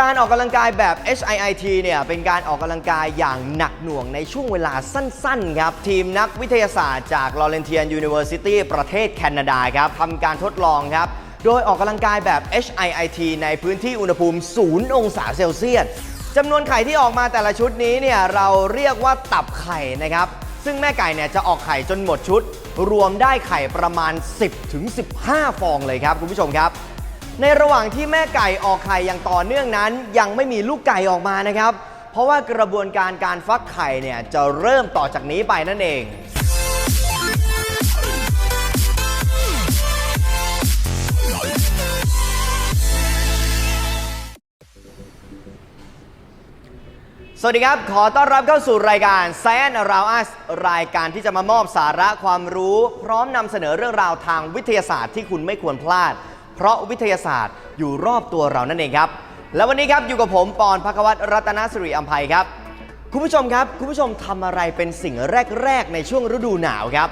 การออกกำลังกายแบบ HIIT เนี่ยเป็นการออกกำลังกายอย่างหนักหน่วงในช่วงเวลาสั้นๆครับ ทีมนักวิทยาศาสตร์จาก Laurentian University ประเทศแคนาดาครับทำการทดลองครับ โดยออกกำลังกายแบบ HIIT ในพื้นที่อุณหภูมิ 0 องศาเซลเซียสจำนวนไข่ที่ออกมาแต่ละชุดนี้เนี่ยเราเรียกว่าตับไข่นะครับ ซึ่งแม่ไก่เนี่ยจะออกไข่จนหมดชุด รวมได้ไข่ประมาณ 10-15 ฟองเลยครับคุณผู้ชมครับ ในระหว่างที่แม่ไก่ออกไข่อย่างต่อเนื่องนั้น ยังไม่มีลูกไก่ออกมานะครับ เพราะว่ากระบวนการการฟักไข่เนี่ยจะเริ่มต่อจากนี้ไปนั่นเอง สวัสดีครับ ขอต้อนรับเข้าสู่รายการ Science Around Us รายการที่จะมามอบสาระความรู้ พร้อมนำเสนอเรื่องราวทางวิทยาศาสตร์ที่คุณไม่ควรพลาด เพราะวิทยาศาสตร์อยู่รอบตัวเรานั่นเองครับ และวันนี้ครับอยู่กับผมปอนพักวัตรรัตนสิริอัมภัยครับ คุณผู้ชมครับ คุณผู้ชมทำอะไรเป็นสิ่งแรก ๆ ในช่วงฤดูหนาวครับ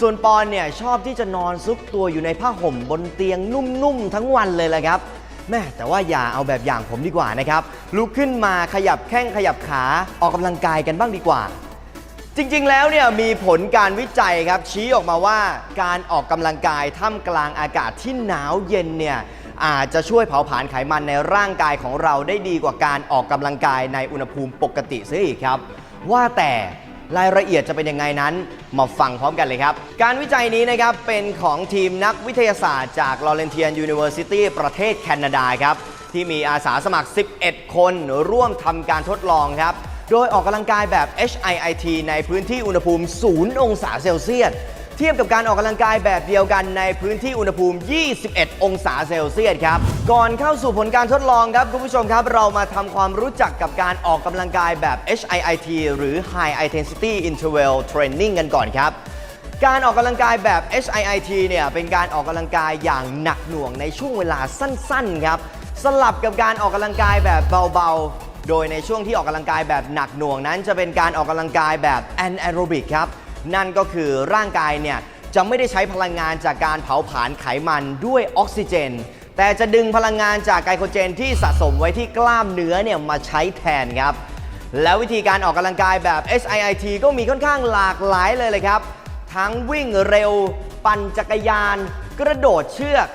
ส่วนปอนเนี่ยชอบที่จะนอนซุกตัวอยู่ในผ้าห่มบนเตียงนุ่มๆทั้งวันเลยแหละครับแม่แต่ว่าอย่าเอาแบบอย่างผมดีกว่านะครับลุกขึ้นมาขยับแข้งขยับขาออกกำลังกายกันบ้างดีกว่า จริง ๆ แล้วเนี่ยมีผลการวิจัยครับชี้ออกมาว่าการออกกำลังกายท่ามกลางอากาศที่หนาวเย็นเนี่ยอาจจะช่วยเผาผลาญไขมันในร่างกายของเราได้ดีกว่าการออกกำลังกายในอุณหภูมิปกติซะอีกครับ ว่าแต่รายละเอียดจะเป็นยังไงนั้น มาฟังพร้อมกันเลยครับ การวิจัยนี้นะครับเป็นของทีมนักวิทยาศาสตร์จาก Laurentian University ประเทศแคนาดาครับ ที่มีอาสาสมัคร 11 คนร่วมทำการทดลองครับ โดยออกกำลังกายแบบ HIIT ในพื้นที่อุณหภูมิ 0 องศาเซลเซียส เทียบกับการออกกำลังกายแบบเดียวกันในพื้นที่อุณหภูมิ 21 องศาเซลเซียสครับ ก่อนเข้าสู่ผลการทดลองครับ คุณผู้ชมครับ เรามาทำความรู้จักกับการออกกำลังกายแบบ HIIT หรือ High Intensity Interval Training กันก่อนครับการออกกำลังกายแบบ HIIT เนี่ยเป็นการออกกำลังกายอย่างหนักหน่วงในช่วงเวลาสั้นๆครับ สลับกับการออกกำลังกายแบบเบาๆ โดยในช่วงที่ออกกำลังกายแบบหนักหน่วงนั้น จะเป็นการออกกำลังกายแบบ anaerobic ครับ นั่นก็คือร่างกายเนี่ยจะไม่ได้ใช้พลังงานจากการเผาผลาญไขมันด้วยออกซิเจน แต่จะดึงพลังงานจากไกลโคเจนที่สะสมไว้ที่กล้ามเนื้อเนี่ยมาใช้แทนครับ แล้ววิธีการออกกำลังกายแบบ HIIT ก็มีค่อนข้างหลากหลายเลยเลยครับ ทั้งวิ่งเร็ว ปั่นจักรยาน กระโดดเชือก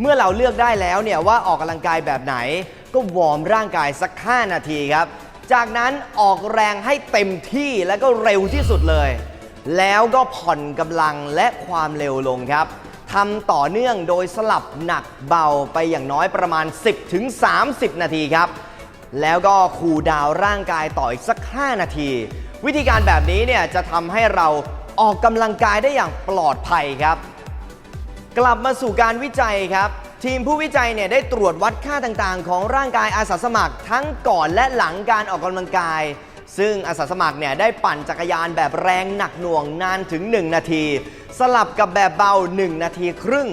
เมื่อเราเลือกได้แล้วเนี่ยว่าออกกำลังกายแบบไหน ก็วอร์มร่างกายสัก 5 นาทีครับ จากนั้นออกแรงให้เต็มที่และก็เร็วที่สุดเลย แล้วก็ผ่อนกำลังและความเร็วลงครับทำต่อเนื่องโดยสลับหนักเบาไปอย่างน้อยประมาณ 10-30 นาทีครับแล้วก็คูลดาวร่างกายต่ออีกสัก 5 นาที วิธีการแบบนี้เนี่ยจะทำให้เราออกกำลังกายได้อย่างปลอดภัยครับ กลับมาสู่การวิจัยครับ ทีมผู้วิจัยเนี่ยได้ตรวจวัดค่าต่างๆ ของร่างกายอาสาสมัคร ทั้งก่อนและหลังการออกกำลังกาย ซึ่งอาสาสมัครเนี่ยได้ปั่นจักรยานแบบแรงหนักหน่วงนานถึง 1 นาที สลับกับแบบเบา 1 นาทีครึ่ง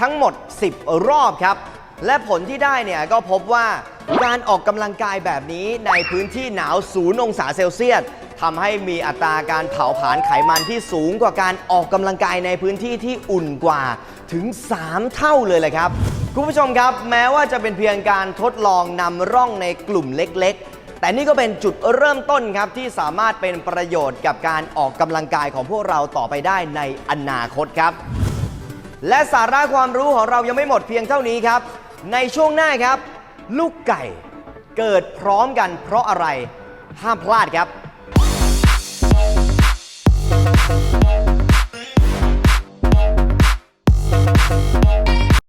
ทั้งหมด 10 รอบครับ และผลที่ได้เนี่ยก็พบว่าการออกกำลังกายแบบนี้ในพื้นที่หนาวศูนย์องศาเซลเซียสทำให้มีอัตราการเผาผลาญไขมันที่สูงกว่าการออกกำลังกายในพื้นที่ที่อุ่นกว่าถึง 3 เท่าเลยแหละครับ คุณผู้ชมครับ แม้ว่าจะเป็นเพียงการทดลองนำร่องในกลุ่มเล็กๆ แต่นี่ก็เป็นจุดเริ่มต้นครับที่สามารถเป็นประโยชน์กับการออกกำลังกายของพวกเราต่อไปได้ในอนาคตครับ และสาระความรู้ของเรายังไม่หมดเพียงเท่านี้ครับ ในช่วงหน้าครับ ลูกไก่เกิดพร้อมกันเพราะอะไร ห้ามพลาดครับ